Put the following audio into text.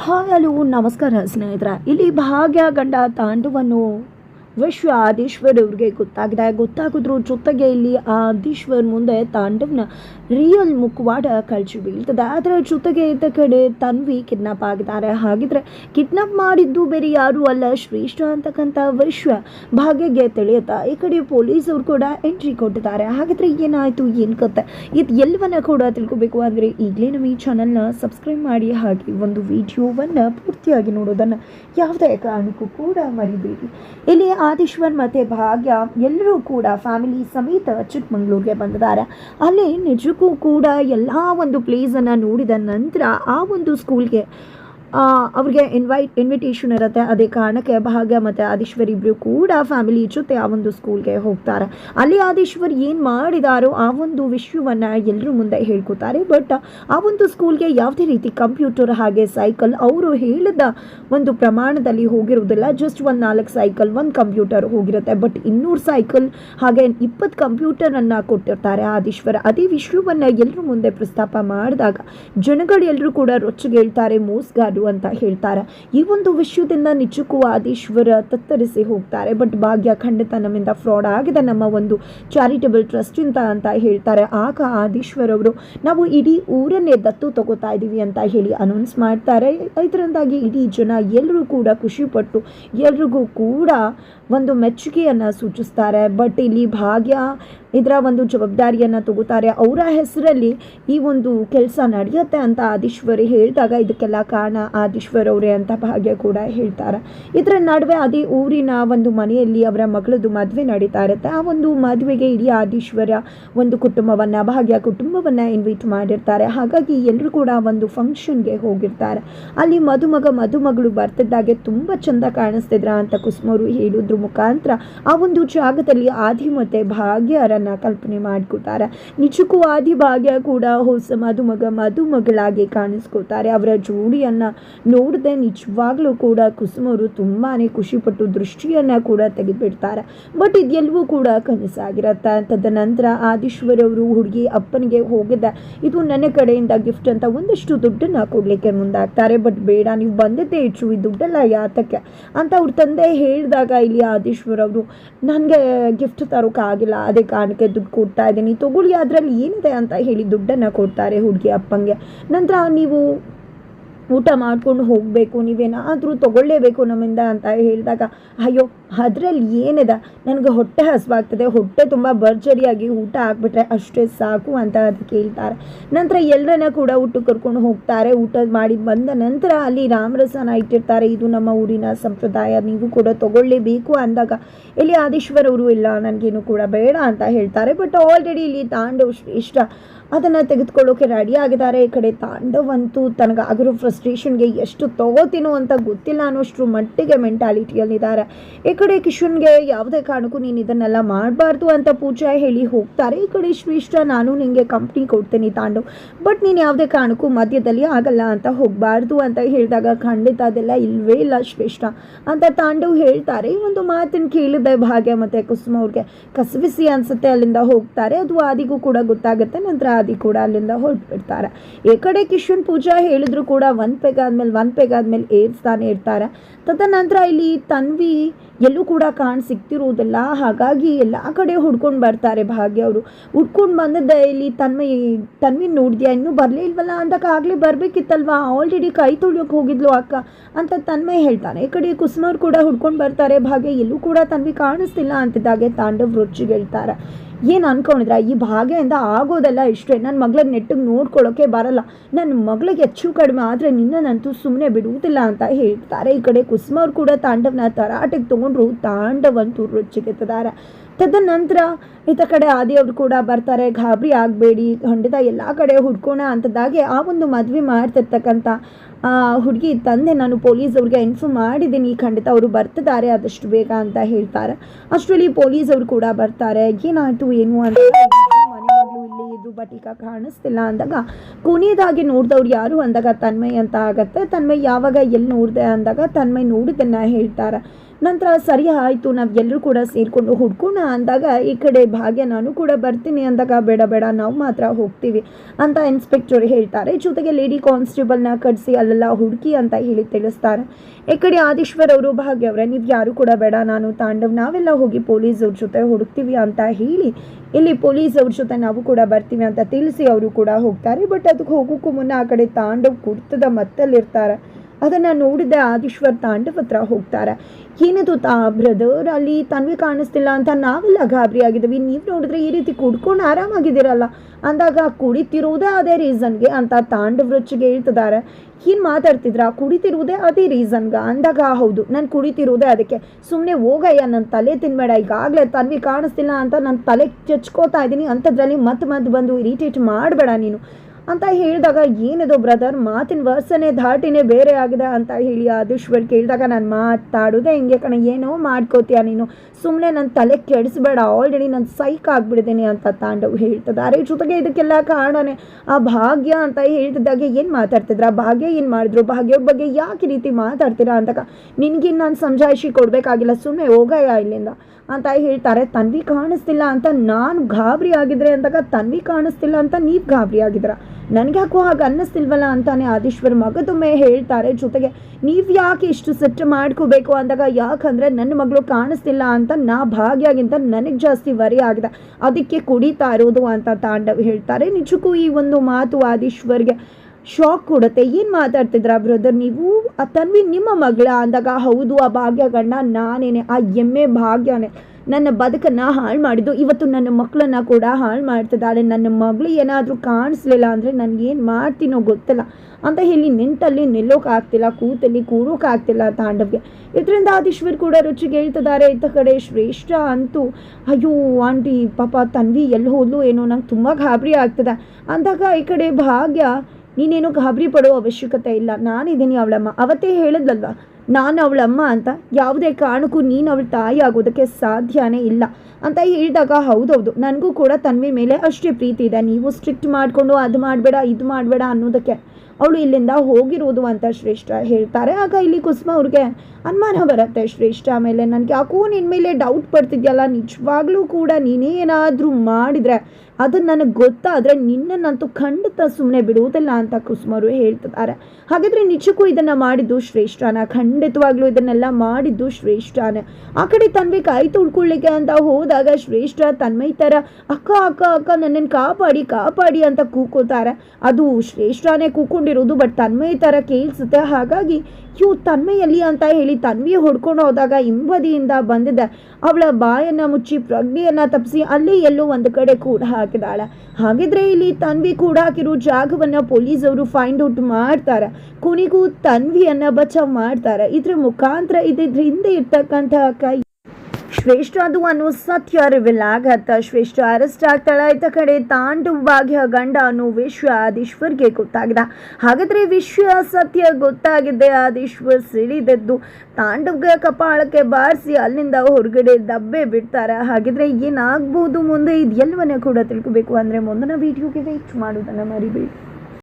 Hi hello ನಮಸ್ಕಾರ ಸ್ನೇಹಿತರ. ಇಲ್ಲಿ ಭಾಗ್ಯ ಗಂಡ ತಾಂಡವನ್ನು ವಿಶ್ವ ಆದೀಶ್ವರ್ ಅವ್ರಿಗೆ ಗೊತ್ತಾಗಿದೆ. ಗೊತ್ತಾಗಿದ್ರು ಜೊತೆಗೆ ಇಲ್ಲಿ ಆದೀಶ್ವರ್ ಮುಂದೆ ತಾಂಡವ್ನ ರಿಯಲ್ ಮುಖವಾಡ ಕಳ್ಚಿ ಬೀಳ್ತದೆ. ಅದರ ಜೊತೆಗೆ ಇದ್ದ ಕಡೆ ತನ್ವಿ ಕಿಡ್ನಾಪ್ ಆಗಿದ್ದಾರೆ. ಹಾಗಿದ್ರೆ ಕಿಡ್ನಾಪ್ ಮಾಡಿದ್ದು ಬೇರೆ ಯಾರು ಅಲ್ಲ. ಶ್ರೇಷ್ಠ ಅಂತಕ್ಕಂಥ ವಿಶ್ವ ಭಾಗ್ಯಗೆ ತಿಳಿಯುತ್ತಾ, ಈ ಕಡೆ ಪೊಲೀಸರು ಕೂಡ ಎಂಟ್ರಿ ಕೊಟ್ಟಿದ್ದಾರೆ. ಹಾಗಿದ್ರೆ ಏನಾಯಿತು, ಏನು ಕತೆ? ಇದು ಎಲ್ಲವನ್ನ ಕೂಡ ತಿಳ್ಕೊಬೇಕು ಅಂದರೆ ಈಗಲೇ ನಮ್ಮ ಈ ಚಾನಲ್ನ ಸಬ್ಸ್ಕ್ರೈಬ್ ಮಾಡಿ, ಹಾಗೆ ಒಂದು ವಿಡಿಯೋವನ್ನು ಪೂರ್ತಿಯಾಗಿ ನೋಡೋದನ್ನು ಯಾವುದೇ ಕಾರಣಕ್ಕೂ ಕೂಡ ಮರಿಬೇಡಿ. ಇಲ್ಲಿ ಆದಿಶ್ವರ್ ಮತ್ತು ಭಾಗ್ಯ ಎಲ್ಲರೂ ಕೂಡ ಫ್ಯಾಮಿಲಿ ಸಮೇತ ಚಿಕ್ಕಮಂಗ್ಳೂರಿಗೆ ಬಂದಿದ್ದಾರೆ. ಅಲ್ಲಿ ನಿಜಕ್ಕೂ ಕೂಡ ಎಲ್ಲ ಒಂದು ಪ್ಲೇಸನ್ನು ನೋಡಿದ ನಂತರ ಆ ಒಂದು ಸ್ಕೂಲ್ಗೆ ಅವ್ರಿಗೆ ಇನ್ವೈಟ್ ಇನ್ವಿಟೇಷನ್ ಇರುತ್ತೆ. ಅದೇ ಕಾರಣಕ್ಕೆ ಭಾಗ್ಯ ಮತ್ತು ಆದೀಶ್ವರ್ ಇಬ್ಬರು ಕೂಡ ಫ್ಯಾಮಿಲಿ ಜೊತೆ ಆ ಒಂದು ಸ್ಕೂಲ್ಗೆ ಹೋಗ್ತಾರೆ. ಅಲ್ಲಿ ಆದೀಶ್ವರ್ ಏನು ಮಾಡಿದಾರೋ ಆ ಒಂದು ವಿಷಯವನ್ನು ಎಲ್ಲರೂ ಮುಂದೆ ಹೇಳ್ಕೊತಾರೆ. ಬಟ್ ಆ ಒಂದು ಸ್ಕೂಲ್ಗೆ ಯಾವುದೇ ರೀತಿ ಕಂಪ್ಯೂಟರ್ ಹಾಗೆ ಸೈಕಲ್ ಅವರು ಹೇಳಿದ ಒಂದು ಪ್ರಮಾಣದಲ್ಲಿ ಹೋಗಿರುವುದಿಲ್ಲ. ಜಸ್ಟ್ ಒಂದು ನಾಲ್ಕು ಸೈಕಲ್ ಒಂದು ಕಂಪ್ಯೂಟರ್ ಹೋಗಿರುತ್ತೆ. ಬಟ್ ಇನ್ನೂರು ಸೈಕಲ್ ಹಾಗೆ ಇಪ್ಪತ್ತು ಕಂಪ್ಯೂಟರನ್ನು ಕೊಟ್ಟಿರ್ತಾರೆ ಆದೀಶ್ವರ. ಅದೇ ವಿಷಯವನ್ನು ಎಲ್ಲರೂ ಮುಂದೆ ಪ್ರಸ್ತಾಪ ಮಾಡಿದಾಗ ಜನಗಳು ಎಲ್ಲರೂ ಕೂಡ ರೊಚ್ಚಿಗೆ ಹೇಳ್ತಾರೆ ಅಂತ ಹೇಳ್ತಾರೆ. ಈ ಒಂದು ವಿಷಯದಿಂದ ನಿಜಕ್ಕೂ ಆದೀಶ್ವರ ತತ್ತರಿಸಿ ಹೋಗ್ತಾರೆ. ಬಟ್ ಭಾಗ್ಯ ಖಂಡಿತ ನಮ್ಮಿಂದ ಫ್ರಾಡ್ ಆಗಿದೆ ನಮ್ಮ ಒಂದು ಚಾರಿಟಬಲ್ ಟ್ರಸ್ಟ್ ಅಂತ ಅಂತ ಹೇಳ್ತಾರೆ. ಆಗ ಆದೀಶ್ವರ್ ಅವರು, ನಾವು ಇಡೀ ಊರನ್ನೇ ದತ್ತು ತಗೋತಾ ಇದ್ದೀವಿ ಅಂತ ಹೇಳಿ ಅನೌನ್ಸ್ ಮಾಡ್ತಾರೆ. ಇದರಿಂದಾಗಿ ಇಡೀ ಜನ ಎಲ್ಲರೂ ಕೂಡ ಖುಷಿಪಟ್ಟು, ಎಲ್ರಿಗೂ ಕೂಡ ಒಂದು ಮೆಚ್ಚುಗೆಯನ್ನು ಸೂಚಿಸ್ತಾರೆ. ಬಟ್ ಇಲ್ಲಿ ಭಾಗ್ಯ ಇದರ ಒಂದು ಜವಾಬ್ದಾರಿಯನ್ನು ತಗೋತಾರೆ. ಅವರ ಹೆಸರಲ್ಲಿ ಈ ಒಂದು ಕೆಲಸ ನಡೆಯುತ್ತೆ ಅಂತ ಆದೀಶ್ವರಿ ಹೇಳಿದಾಗ ಇದಕ್ಕೆಲ್ಲ ಕಾರಣ ಆದೀಶ್ವರ್ ಅವರೇ ಅಂತ ಭಾಗ್ಯ ಕೂಡ ಹೇಳ್ತಾರೆ. ಇದರ ನಡುವೆ ಅದೇ ಊರಿನ ಒಂದು ಮನೆಯಲ್ಲಿ ಅವರ ಮಗಳದು ಮದುವೆ ನಡೀತಾ ಇರುತ್ತೆ. ಆ ಒಂದು ಮದುವೆಗೆ ಇಡೀ ಆದೀಶ್ವರ ಒಂದು ಕುಟುಂಬವನ್ನು, ಭಾಗ್ಯ ಕುಟುಂಬವನ್ನು ಇನ್ವೈಟ್ ಮಾಡಿರ್ತಾರೆ. ಹಾಗಾಗಿ ಎಲ್ಲರೂ ಕೂಡ ಒಂದು ಫಂಕ್ಷನ್ಗೆ ಹೋಗಿರ್ತಾರೆ. ಅಲ್ಲಿ ಮದುಮಗ ಮದುಮಗಳು ಬರ್ತಿದ್ದಾಗೆ ತುಂಬ ಚಂದ ಕಾಣಿಸ್ತಿದ್ರ ಅಂತ ಕುಸುಮರು ಹೇಳಿದ್ರ. ಮುಖಾಂತರ ಆ ಒಂದು ಜಾಗದಲ್ಲಿ ಆದಿ ಮತ್ತೆ ಭಾಗ್ಯರನ್ನ ಕಲ್ಪನೆ ಮಾಡ್ಕೋತಾರೆ ನಿಜಕ್ಕೂ ಆದಿ ಭಾಗ್ಯ ಕೂಡ ಹೊಸ ಮದುಮಗ ಮದುಮಗಳಾಗಿ ಕಾಣಿಸ್ಕೋತಾರೆ ಅವರ ಜೋಡಿಯನ್ನ ನೋಡದೆ ನಿಜವಾಗ್ಲೂ ಕೂಡ ಕುಸುಮರು ತುಂಬಾನೇ ಖುಷಿಪಟ್ಟು ದೃಷ್ಟಿಯನ್ನ ಕೂಡ ತೆಗೆದುಬಿಡ್ತಾರೆ. ಬಟ್ ಇದೆಲ್ಲವೂ ಕೂಡ ಕನಸಾಗಿರತ್ತೆ. ತದನಂತರ ಆದೀಶ್ವರ್ ಅವರು ಹುಡುಗಿ ಅಪ್ಪನಿಗೆ ಹೋಗಿದ್ದ ಇದು ನನ್ನ ಕಡೆಯಿಂದ ಗಿಫ್ಟ್ ಅಂತ ಒಂದಷ್ಟು ದುಡ್ಡನ್ನ ಕೊಡ್ಲಿಕ್ಕೆ ಮುಂದಾಗ್ತಾರೆ. ಬಟ್ ಬೇಡ, ನೀವು ಬಂದಿದ್ದೇ ಹೆಚ್ಚು ಈ ದುಡ್ಡೆಲ್ಲ ಯಾತಕ್ಕೆ? ಅಂತ ಅವ್ರ ತಂದೆ ಹೇಳಿದಾಗ ಇಲ್ಲಿ ಆದೀಶ್ವರ್ ಅವರು ನನಗೆ ಗಿಫ್ಟ್ ತರೋಕ್ಕಾಗಿಲ್ಲ ಅದೇ ಕಾರಣಕ್ಕೆ ದುಡ್ಡು ಕೊಡ್ತಾ ಇದ್ದೀನಿ. ತಗೊಳ್ಳಿ, ಅದರಲ್ಲಿ ಏನಿದೆ ಅಂತ ಹೇಳಿ ದುಡ್ಡನ್ನು ಕೊಡ್ತಾರೆ ಹುಡುಗಿ ಅಪ್ಪಂಗೆ. ನಂತರ ನೀವು ಊಟ ಮಾಡ್ಕೊಂಡು ಹೋಗಬೇಕು, ನೀವೇನಾದರೂ ತಗೊಳ್ಳೇಬೇಕು ನಮ್ಮಿಂದ ಅಂತ ಹೇಳಿದಾಗ, ಅಯ್ಯೋ, ಅದರಲ್ಲಿ ಏನಿದೆ? ನನಗೆ ಹೊಟ್ಟೆ ಹಸಿವಾಗ್ತದೆ, ಹೊಟ್ಟೆ ತುಂಬ ಭರ್ಜರಿಯಾಗಿ ಊಟ ಹಾಕ್ಬಿಟ್ರೆ ಅಷ್ಟೇ ಸಾಕು ಅಂತ ಅದು ಕೇಳ್ತಾರೆ. ನಂತರ ಎಲ್ಲರನ್ನ ಕೂಡ ಊಟಕ್ಕೆ ಕರ್ಕೊಂಡು ಹೋಗ್ತಾರೆ. ಊಟ ಮಾಡಿ ಬಂದ ನಂತರ ಅಲ್ಲಿ ರಾಮರಸನ ಇಟ್ಟಿರ್ತಾರೆ. ಇದು ನಮ್ಮ ಊರಿನ ಸಂಪ್ರದಾಯ, ನೀವು ಕೂಡ ತಗೊಳ್ಳೇಬೇಕು ಅಂದಾಗ, ಇಲ್ಲಿ ಆದೀಶ್ವರ್ ಅವರು, ಇಲ್ಲ, ನನಗೇನು ಕೂಡ ಬೇಡ ಅಂತ ಹೇಳ್ತಾರೆ. ಬಟ್ ಆಲ್ರೆಡಿ ಇಲ್ಲಿ ತಾಂಡವ್ ಇಷ್ಟ ಅದನ್ನು ತೆಗೆದುಕೊಳ್ಳೋಕೆ ರೆಡಿ ಆಗಿದ್ದಾರೆ. ಈ ಕಡೆ ತಾಂಡವ್ ಅಂತೂ ತನಗಾಗಿರೋ ಫ್ರಸ್ಟ್ರೇಷನ್ಗೆ ಎಷ್ಟು ತಗೋತೀನೋ ಅಂತ ಗೊತ್ತಿಲ್ಲ ಅನ್ನೋಷ್ಟು ಮಟ್ಟಿಗೆ ಮೆಂಟಾಲಿಟಿಯಲ್ಲಿದ್ದಾರೆ. ಈ ಕಡೆ ಕಿಶನ್ಗೆ ಯಾವುದೇ ಕಾರಣಕ್ಕೂ ನೀನು ಇದನ್ನೆಲ್ಲ ಮಾಡಬಾರ್ದು ಅಂತ ಪೂಜಾ ಹೇಳಿ ಹೋಗ್ತಾರೆ. ಈ ಕಡೆ ಶ್ರೇಷ್ಠ ನಾನು ನಿಮಗೆ ಕಂಪ್ನಿ ಕೊಡ್ತೀನಿ ತಾಂಡು. ಬಟ್ ನೀನು ಯಾವುದೇ ಕಾರಣಕ್ಕೂ ಮಧ್ಯದಲ್ಲಿ ಆಗಲ್ಲ ಅಂತ ಹೋಗಬಾರ್ದು ಅಂತ ಹೇಳಿದಾಗ ಖಂಡಿತ ಅದೆಲ್ಲ ಇಲ್ವೇ ಇಲ್ಲ ಶ್ರೇಷ್ಠ ಅಂತ ತಾಂಡವ್ ಹೇಳ್ತಾರೆ. ಒಂದು ಮಾತನ್ನು ಕೇಳಿದೆ ಭಾಗ್ಯ ಮತ್ತು ಕುಸುಮ ಅವ್ರಿಗೆ. ಕಸಬಿಸಿ ಅನ್ಸುತ್ತೆ ಅಲ್ಲಿಂದ ಹೋಗ್ತಾರೆ. ಅದು ಆದಿಗೂ ಕೂಡ ಗೊತ್ತಾಗುತ್ತೆ, ನಂತರ ಆದಿ ಕೂಡ ಅಲ್ಲಿಂದ ಹೊರಟ್ಬಿಡ್ತಾರೆ. ಈ ಕಡೆ ಕಿಶನ್ ಪೂಜಾ ಹೇಳಿದ್ರು ಕೂಡ ಒಂದು ಪೆಗ್ ಆದ್ಮೇಲೆ ಒಂದು ಪೆಗ್ ಆದ್ಮೇಲೆ ಏರ್ಸ್ತಾನೆ ಇರ್ತಾರೆ ತದನಂತರ ಇಲ್ಲಿ ತನ್ವಿ ಎಲ್ಲೂ ಕೂಡ ಕಾಣ್ ಸಿಗ್ತಿರುವುದಿಲ್ಲ ಹಾಗಾಗಿ ಎಲ್ಲ ಕಡೆ ಹುಡ್ಕೊಂಡು ಬರ್ತಾರೆ ಭಾಗ್ಯ ಅವರು. ಹುಡ್ಕೊಂಡು ಬಂದದ್ದ ಇಲ್ಲಿ ತನ್ಮಯಿ ತನ್ವಿ ನೋಡಿದ್ಯಾ, ಇನ್ನೂ ಬರಲೇ ಇಲ್ವಲ್ಲ ಅಂದಾಗ ಆಗಲೇ ಬರಬೇಕಿತ್ತಲ್ವಾ? ಆಲ್ರೆಡಿ ಕೈ ತೊಳಿಯೋಕೆ ಹೋಗಿದ್ಲು ಅಕ್ಕ ಅಂತ ತನ್ಮಯ ಹೇಳ್ತಾನೆ. ಈ ಕಡೆ ಕುಸುಮವ್ರು ಕೂಡ ಹುಡ್ಕೊಂಡು ಬರ್ತಾರೆ ಭಾಗ್ಯ ಎಲ್ಲೂ ಕೂಡ ತನ್ವಿ ಕಾಣಿಸ್ತಿಲ್ಲ ಅಂತಿದ್ದಾಗೆ ತಾಂಡವ್ ರುಚಿಗೆ ಹೇಳ್ತಾರೆ. ಏನು ಅನ್ಕೊಂಡಿದ್ರ? ಈ ಭಾಗ್ಯದಿಂದ ಆಗೋದಲ್ಲ ಇಷ್ಟೇ. ನನ್ನ ಮಗಳಿಗೆ ನೆಟ್ಟಿಗೆ ನೋಡ್ಕೊಳ್ಳೋಕೆ ಬರಲ್ಲ. ನನ್ನ ಮಗಳಿಗೆ ಹೆಚ್ಚು ಕಡಿಮೆ ಆದರೆ ನಿನ್ನನ್ನಂತೂ ಸುಮ್ಮನೆ ಬಿಡುವುದಿಲ್ಲ ಅಂತ ಹೇಳ್ತಾರೆ. ಈ ಕಡೆ ಕುಸುಮವ್ರು ಕೂಡ ತಾಂಡವನ ತರಾಟೆಗೆ ತೊಗೊಂಡ್ರು, ತಾಂಡವಂತೂ ರುಚಿಗೆತ್ತಿದ್ದಾರೆ ತದನಂತರ ಈತ ಕಡೆ ಆದಿಯವರು ಕೂಡ ಬರ್ತಾರೆ. ಗಾಬರಿ ಆಗಬೇಡಿ, ಖಂಡಿತ ಎಲ್ಲ ಕಡೆ ಹುಡ್ಕೋಣ ಅಂತದಾಗೆ ಆ ಒಂದು ಮದುವೆ ಮಾಡ್ತಿರ್ತಕ್ಕಂಥ ಹುಡುಗಿ ತಂದೆ ನಾನು ಪೊಲೀಸ್ ಅವ್ರಿಗೆ ಇನ್ಫಾರ್ಮ್ ಮಾಡಿದ್ದೀನಿ, ಖಂಡಿತ ಅವರು ಬರ್ತಿದ್ದಾರೆ, ಆದಷ್ಟು ಬೇಗ ಅಂತ ಹೇಳ್ತಾರೆ. ಅಷ್ಟರಲ್ಲಿ ಪೊಲೀಸ್ ಅವರು ಕೂಡ ಬರ್ತಾರೆ. ಏನಾಯಿತು, ಏನು ಅಂತ ಮನೆ ಮಗಳು ಇಲ್ಲಿ ಬಟ್ ಈಗ ಕಾಣಿಸ್ತಿಲ್ಲ ಅಂದಾಗ, ಕೊನೆಯದಾಗಿ ನೋಡಿದವ್ರು ಯಾರು ಅಂದಾಗ ತನ್ಮಯ್ ಅಂತ ಆಗತ್ತೆ. ತನ್ಮಯ್ ಯಾವಾಗ ಎಲ್ಲಿ ನೋಡಿದೆ ಅಂದಾಗ ತನ್ಮಯ್ ನೋಡಿದ್ದನ್ನ ಹೇಳ್ತಾರೆ. ನಂತರ ಸರಿ ಆಯಿತು, ನಾವು ಎಲ್ಲರೂ ಕೂಡ ಸೇರಿಕೊಂಡು ಹುಡ್ಕೋಣ ಅಂದಾಗ ಈ ಕಡೆ ಭಾಗ್ಯ ನಾನು ಕೂಡ ಬರ್ತೀನಿ ಅಂದಾಗ ಬೇಡ ಬೇಡ, ನಾವು ಮಾತ್ರ ಹೋಗ್ತೀವಿ ಅಂತ ಇನ್ಸ್ಪೆಕ್ಟರ್ ಹೇಳ್ತಾರೆ. ಜೊತೆಗೆ ಲೇಡಿ ಕಾನ್ಸ್ಟೇಬಲ್ನ ಕರೆಸಿ ಅಲ್ಲೆಲ್ಲ ಹುಡುಕಿ ಅಂತ ಹೇಳಿ ತಿಳಿಸ್ತಾರೆ. ಈ ಕಡೆ ಆದೀಶ್ವರ್ ಅವರು, ಭಾಗ್ಯ ಅವರೇ, ನೀವು ಯಾರು ಕೂಡ ಬೇಡ, ನಾನು, ತಾಂಡವ್, ನಾವೆಲ್ಲ ಹೋಗಿ ಪೊಲೀಸ್ ಅವ್ರ ಜೊತೆ ಹುಡುಕ್ತೀವಿ ಅಂತ ಹೇಳಿ ಇಲ್ಲಿ ಪೊಲೀಸ್ ಅವ್ರ ಜೊತೆ ನಾವು ಕೂಡ ಬರ್ತೀವಿ ಅಂತ ತಿಳಿಸಿ ಅವರು ಕೂಡ ಹೋಗ್ತಾರೆ. ಬಟ್ ಅದಕ್ಕೆ ಹೋಗೋಕ್ಕೂ ಮುನ್ನ ಆ ಕಡೆ ತಾಂಡವ್ ಕುಡ್ತದ ಮತ್ತಲ್ಲಿರ್ತಾರೆ. ಅದನ್ನು ನೋಡಿದ ಆದೀಶ್ವರ್ ತಾಂಡವ್ ಹತ್ರ ಹೋಗ್ತಾರೆ. ಏನದು ತಾ ಬ್ರದರ್ ಅಲ್ಲಿ ತನ್ವಿ ಕಾಣಿಸ್ತಿಲ್ಲ ಅಂತ ನಾವೆಲ್ಲ ಗಾಬರಿ ಆಗಿದ್ದೀವಿ ನೀವು ನೋಡಿದ್ರೆ ಈ ರೀತಿ ಕುಡ್ಕೊಂಡು ಆರಾಮಾಗಿದ್ದೀರಲ್ಲ. ಅಂದಾಗ ಕುಡಿತಿರುವುದೇ ಅದೇ ರೀಸನ್ಗೆ ಅಂತ ತಾಂಡವ್ ರುಚಿಗೆ ಹೇಳ್ತಿದ್ದಾರೆ. ಏನು ಮಾತಾಡ್ತಿದ್ರ? ಕುಡಿತಿರುವುದೇ ಅದೇ ರೀಸನ್ಗೆ. ಅಂದಾಗ, ಹೌದು, ನಾನು ಕುಡಿತಿರುವುದೇ ಅದಕ್ಕೆ. ಸುಮ್ಮನೆ ಹೋಗಯ್ಯ ನನ್ನ ತಲೆ ತಿನ್ಬೇಡ. ಈಗಾಗಲೇ ತನ್ವಿ ಕಾಣಿಸ್ತಿಲ್ಲ ಅಂತ ನನ್ನ ತಲೆ ಚಚ್ಕೋತಾ ಇದ್ದೀನಿ ಅಂಥದ್ರಲ್ಲಿ ಮತ್ತೆ ಮತ್ತೆ ಬಂದು ಇರಿಟೇಟ್ ಮಾಡಬೇಡ ನೀನು. ಅಂತ ಹೇಳಿದಾಗ, ಏನಿದು ಬ್ರದರ್ ಮಾತಿನ ವರ್ಸನೆ ಧಾಟಿನೇ ಬೇರೆ ಆಗಿದೆ ಅಂತ ಹೇಳಿ ಆದೀಶ್ವರ್ ಕೇಳಿದಾಗ, ನಾನು ಮಾತಾಡೋದೇ ಹಿಂಗೆ ಕಣ, ಏನೋ ಮಾಡ್ಕೋತೀಯ ನೀನು? ಸುಮ್ಮನೆ ನನ್ನ ತಲೆ ಕೆಡಿಸ್ಬೇಡ ಆಲ್ರೆಡಿ ನಾನು ಸೈಕ್ ಆಗಿಬಿಡ್ತೀನಿ ಅಂತ ತಾಂಡವ್ ಹೇಳ್ತಿದ್ದಾರೆ ಜೊತೆಗೆ ಇದಕ್ಕೆಲ್ಲ ಕಾರಣನೇ ಆ ಭಾಗ್ಯ ಅಂತ ಹೇಳ್ತಿದ್ದಾಗ ಏನು ಮಾತಾಡ್ತಿದ್ರ? ಭಾಗ್ಯ ಏನು ಮಾಡಿದ್ರು? ಭಾಗ್ಯದ ಬಗ್ಗೆ ಯಾಕೆ ರೀತಿ ಮಾತಾಡ್ತೀರಾ? ಅಂದಾಗ ನಿನಗೆ ನಾನು ಸಂಜಾಯಿಸಿ ಕೊಡಬೇಕಾಗಿಲ್ಲ ಸುಮ್ಮನೆ ಹೋಗಯ್ಯ ಇಲ್ಲಿಂದ. ಅಂತ ಹೇಳ್ತಾರೆ. ತನ್ವಿ ಕಾಣಿಸ್ತಿಲ್ಲ ಅಂತ ನಾನು ಗಾಬರಿ ಆಗಿದ್ರೆ ಅಂದಾಗ ತನ್ವಿ ಕಾಣಿಸ್ತಿಲ್ಲ ಅಂತ ನೀವು ಗಾಬರಿ ಆಗಿದ್ರ ನನಗೆ ಯಾಕೋ ಹಾಗೆ ಅನ್ನಿಸ್ತಿಲ್ವಲ್ಲ ಅಂತಾನೆ ಆದೀಶ್ವರ್ ಮಗದೊಮ್ಮೆ ಹೇಳ್ತಾರೆ. ಜೊತೆಗೆ ನೀವು ಯಾಕೆ ಇಷ್ಟು ಸೆಟ್ ಮಾಡ್ಕೋಬೇಕು ಅಂದಾಗ ಯಾಕಂದರೆ ನನ್ನ ಮಗಳು ಕಾಣಿಸ್ತಿಲ್ಲ ಅಂತ ನಾ ಭಾಗ್ಯಾಗಿಂತ ನನಗೆ ಜಾಸ್ತಿ ವರಿ ಆಗಿದೆ. ಅದಕ್ಕೆ ಕುಡಿತಾ ಇರೋದು ಅಂತ ತಾಂಡವ್ ಹೇಳ್ತಾರೆ. ನಿಜಕ್ಕೂ ಈ ಒಂದು ಮಾತು ಆದೀಶ್ವರ್ಗೆ ಶಾಕ್ ಕೊಡುತ್ತೆ. ಏನು ಮಾತಾಡ್ತಿದ್ರ ಬ್ರದರ್ ನೀವು? ಆ ತನ್ವಿ ನಿಮ್ಮ ಮಗಳ ಅಂದಾಗ, ಹೌದು, ಆ ಭಾಗ್ಯಗಳನ್ನ ನಾನೇನೆ, ಆ ಎಮ್ಮೆ ಭಾಗ್ಯನೇ. ನನ್ನ ಬದುಕನ್ನು ಹಾಳು ಮಾಡಿದ್ದು, ಇವತ್ತು ನನ್ನ ಮಕ್ಕಳನ್ನ ಕೂಡ ಹಾಳು ಮಾಡ್ತಿದ್ದಾಳೆ ನನ್ನ ಮಗಳು ಏನಾದರೂ ಕಾಣಿಸ್ಲಿಲ್ಲ ಅಂದರೆ ನನಗೇನು ಮಾಡ್ತೀನೋ ಗೊತ್ತಿಲ್ಲ ಅಂತ ಹೇಳಿ ನಿಂತಲ್ಲಿ ನಿಲ್ಲೋಕ್ಕಾಗ್ತಿಲ್ಲ ಕೂತಲ್ಲಿ ಕೂರೋಕ್ಕಾಗ್ತಿಲ್ಲ ತಾಂಡವ್ಗೆ. ಇದರಿಂದ ಆದೀಶ್ವರ್ ಕೂಡ ರುಚಿಗೆ ಹೇಳ್ತಿದ್ದಾರೆ ಇತ್ತ ಕಡೆ ಶ್ರೇಷ್ಠ ಅಂತೂ, ಅಯ್ಯೋ, ಆಂಟಿ, ಪಾಪ, ತನ್ವಿ ಎಲ್ಲಿ ಹೋದ್ಲು ಏನೋ, ನಂಗೆ ತುಂಬ ಗಾಬರಿ ಆಗ್ತದೆ. ಅಂದಾಗ ಈ ಕಡೆ ಭಾಗ್ಯ ನೀನೇನು ಗಾಬರಿ ಪಡೋ ಅವಶ್ಯಕತೆ ಇಲ್ಲ. ನಾನಿದ್ದೀನಿ ಅವಳಮ್ಮ. ಅವತ್ತೇ ಹೇಳಿದ್ಲಲ್ವ? ನಾನು ಅವಳಮ್ಮ ಅಂತ. ಯಾವುದೇ ಕಾರಣಕ್ಕೂ ನೀನು ಅವಳ ತಾಯಿ ಆಗೋದಕ್ಕೆ ಸಾಧ್ಯನೇ ಇಲ್ಲ ಅಂತ ಹೇಳಿದಾಗ ಹೌದೌದು. ನನಗೂ ಕೂಡ ತನ್ವಿ ಮೇಲೆ ಅಷ್ಟೇ ಪ್ರೀತಿ ಇದೆ. ನೀವು ಸ್ಟ್ರಿಕ್ಟ್ ಮಾಡಿಕೊಂಡು ಅದು ಮಾಡಬೇಡ, ಇದು ಮಾಡಬೇಡ ಅನ್ನೋದಕ್ಕೆ ಅವಳು ಇಲ್ಲಿಂದ ಹೋಗಿರೋದು ಅಂತ ಶ್ರೇಷ್ಠ ಹೇಳ್ತಾರೆ. ಆಗ ಇಲ್ಲಿ ಕುಸುಮ ಅವ್ರಿಗೆ ಅನುಮಾನ ಬರುತ್ತೆ, ಶ್ರೇಷ್ಠ ಮೇಲೆ. ನನಗೆ ಯಾಕೋ ನಿನ್ನ ಮೇಲೆ ಡೌಟ್ ಪಡ್ತಿದ್ಯಲ್ಲ. ನಿಜವಾಗ್ಲೂ ಕೂಡ ನೀನೇನಾದರೂ ಮಾಡಿದರೆ ಅದು ನನಗೆ ಗೊತ್ತಾದರೆ ನಿನ್ನನ್ನಂತೂ ಖಂಡಿತ ಸುಮ್ಮನೆ ಬಿಡುವುದಿಲ್ಲ ಅಂತ ಕುಸುಮರು ಹೇಳ್ತಿದ್ದಾರೆ. ಹಾಗಾದರೆ ನಿಜಕ್ಕೂ ಇದನ್ನು ಮಾಡಿದ್ದು ಶ್ರೇಷ್ಠನ, ಖಂಡಿತವಾಗ್ಲೂ ಇದನ್ನೆಲ್ಲ ಮಾಡಿದ್ದು ಶ್ರೇಷ್ಠನೇ. ಆ ಕಡೆ ತನ್ವಿ ಕೈ ತುಳ್ಕೊಳ್ಳಿಕ್ಕೆ ಅಂತ ಹೋದಾಗ ಶ್ರೇಷ್ಠ ತನ್ಮೈ ಥರ ಅಕ್ಕ ಅಕ್ಕ ಅಕ್ಕ ನನ್ನನ್ನು ಕಾಪಾಡಿ ಕಾಪಾಡಿ ಅಂತ ಕೂಕೋತಾರೆ. ಅದು ಶ್ರೇಷ್ಠನೇ ಕೂಕೊಂಡಿರೋದು, ಬಟ್ ತನ್ಮೈ ಥರ ಕೇಳಿಸುತ್ತೆ. ಹಾಗಾಗಿ ಇವು ತನ್ಮೆಯಲ್ಲಿ ಅಂತ ಹೇಳಿ ತನ್ವಿ ಹೊಡ್ಕೊಂಡು ಹೋದಾಗ ಹಿಂಬದಿಯಿಂದ ಬಂದಿದೆ. ಅವಳ ಬಾಯನ್ನು ಮುಚ್ಚಿ ಪ್ರಜ್ಞೆಯನ್ನು ತಪ್ಪಿಸಿ ಅಲ್ಲಿ ಎಲ್ಲೋ ಒಂದು ಕಡೆ ಕೂಡ ಹಾಕಿದಾಳೆ ಹಾಗಿದ್ರೆ ಇಲ್ಲಿ ತನ್ವಿ ಕೂಡ ಹಾಕಿರೋ ಪೊಲೀಸ್ ಪೊಲೀಸವರು ಫೈಂಡ್ ಔಟ್ ಮಾಡ್ತಾರೆ. ಕೊನೆಗೂ ತನ್ವಿಯನ್ನು ಬಚಾವ್ ಮಾಡ್ತಾರೆ. ಇದ್ರ ಮುಖಾಂತರ ಇದ್ರ ಹಿಂದೆ ಇರ್ತಕ್ಕಂತಹ ಕೈ ಶ್ರೇಷ್ಠ ಅದು ಅನ್ನೋ ಸತ್ಯ ರಿವಿಲ್ ಆಗತ್ತ ಶ್ರೇಷ್ಠ ಅರೆಸ್ಟ್ ಆಗ್ತಾಳ. ಆಯ್ತ ಕಡೆ ತಾಂಡು ಭಾಗ್ಯ ಗಂಡ ಅನ್ನೋ ವಿಶ್ವ ಆದೀಶ್ವರ್ಗೆ ಗೊತ್ತಾಗಿದೆ. ಹಾಗಾದ್ರೆ ವಿಶ್ವ ಸತ್ಯ ಗೊತ್ತಾಗಿದೆ. ಆದೀಶ್ವರ್ ಸಿಡಿದೆದ್ದು ತಾಂಡವ್ಗೆ ಕಪಾಳಕ್ಕೆ ಬಾರಿಸಿ ಅಲ್ಲಿಂದ ಹೊರಗಡೆ ದಬ್ಬೆ ಬಿಡ್ತಾರೆ. ಹಾಗಿದ್ರೆ ಏನಾಗ್ಬೋದು ಮುಂದೆ ಇದೆಲ್ಲವನ್ನೇ ಕೂಡ ತಿಳ್ಕೊಬೇಕು. ಅಂದರೆ ಮುಂದಿನ ವಿಡಿಯೋಗೆ ವೇಟ್ ಮಾಡೋದನ್ನು ಮರಿಬೇಡಿ.